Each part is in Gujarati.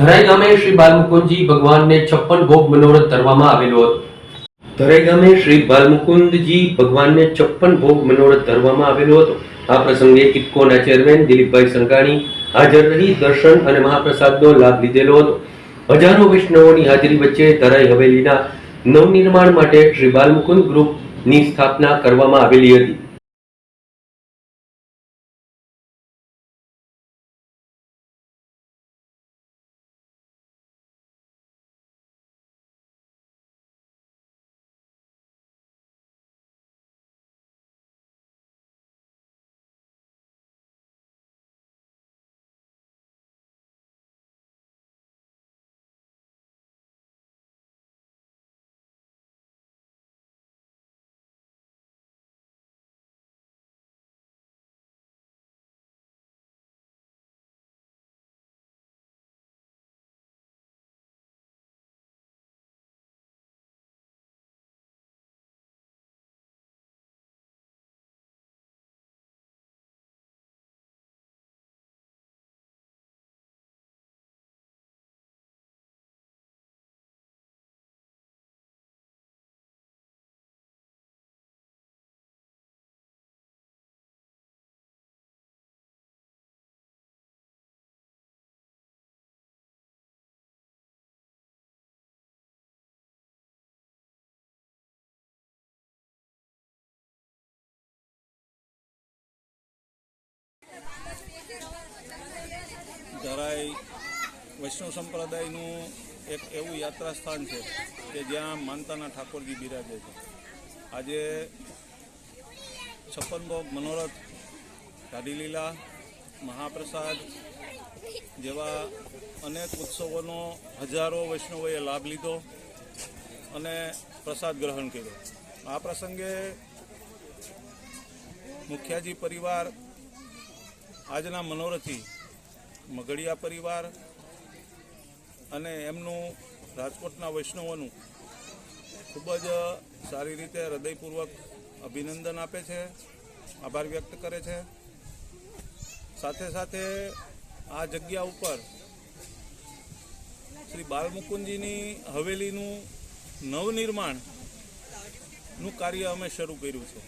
ધરાઈ ગામે શ્રી બાલમુકુંદજી ભગવાનને છપ્પન ભોગ મનોરથ ધરવામાં આવેલો હતો. ધરાઈ ગામે શ્રી બાલમુકુંદજી ભગવાનને છપ્પન ભોગ મનોરથ ધરવામાં આવેલો હતો. આ પ્રસંગે ઇફકોના ચેરમેન દિલીપભાઈ સંઘાણી હાજર રહી, દર્શન અને મહાપ્રસાદનો લાભ લીધેલો હતો. હજારો વૈષ્ણવોની હાજરી વચ્ચે ધરાઈ હવેલીના નવનિર્માણ માટે શ્રી બાલમુકુંદ ગ્રુપની સ્થાપના કરવામાં આવેલી હતી. ધરાઈ વૈષ્ણવ સંપ્રદાયનું એક એવું યાત્રા સ્થાન છે કે જ્યાં માનતાના ઠાકોરજી બિરાજે છે. આજે છપ્પન ભોગ મનોરથ ગાડી લીલા મહાપ્રસાદ જેવા અનેક ઉત્સવોનો હજારો વૈષ્ણવોએ લાભ લીધો અને પ્રસાદ ગ્રહણ કર્યો. આ પ્રસંગે મુખ્યાજી પરિવાર આજના મનોરથી મગડિયા પરિવાર અને એમનું રાજકોટના વૈષ્ણવોનું ખૂબ જ સારી રીતે હૃદયપૂર્વક અભિનંદન આપે છે, આભાર વ્યક્ત કરે છે. સાથે સાથે આ જગ્યા ઉપર શ્રી બાલમુકુંદજીની હવેલીનું નવનિર્માણનું કાર્ય અમે શરૂ કર્યું છે.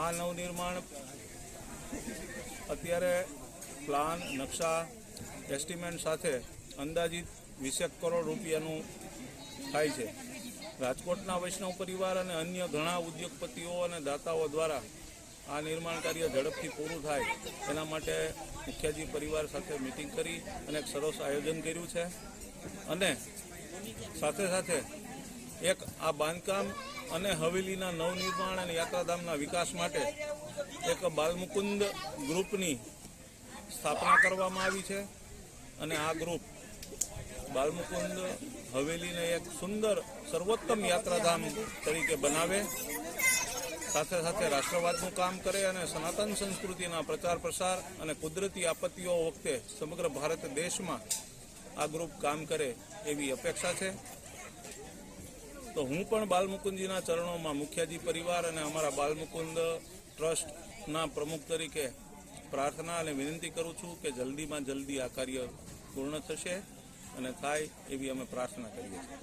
આ નવનિર્માણ અત્યારે પ્લાન, નકશા એસ્ટિમેટ સાથે અંદાજિત વીસેક કરોડ રૂપિયાનું થાય છે. રાજકોટના વૈષ્ણવ પરિવાર અને અન્ય ઘણા ઉદ્યોગપતિઓ અને દાતાઓ દ્વારા આ નિર્માણ કાર્ય ઝડપથી પૂરું થાય. એના માટે મુખ્યાજી પરિવાર સાથે મિટિંગ કરી અને એક સરસ આયોજન કર્યું છે. અને સાથે સાથે એક આ બાંધકામ અને હવેલીના નવનિર્માણ અને યાત્રાધામના વિકાસ માટે એક બાલમુકુંદ ગ્રુપની સ્થાપના કરવામાં આવી છે અને આ ગ્રુપ બાલમુકુંદ હવેલીને એક સુંદર સર્વોત્તમ યાત્રાધામ તરીકે બનાવે. સાથે સાથે રાષ્ટ્રવાદનું કામ કરે અને સનાતન સંસ્કૃતિના પ્રચાર પ્રસાર અને કુદરતી આપત્તિઓ વખતે સમગ્ર ભારત દેશમાં આ ગ્રુપ કામ કરે એવી અપેક્ષા છે. તો હું પણ બાલમુકુંદજીના ચરણોમાં મુખ્યજી પરિવાર અને અમારા બાલમુકુંદ ટ્રસ્ટના પ્રમુખ તરીકે પ્રાર્થના અને વિનંતી કરું છું કે જલ્દીમાં જલ્દી આ કાર્ય પૂર્ણ થશે અને થાય એવી અમે પ્રાર્થના કરીએ છીએ.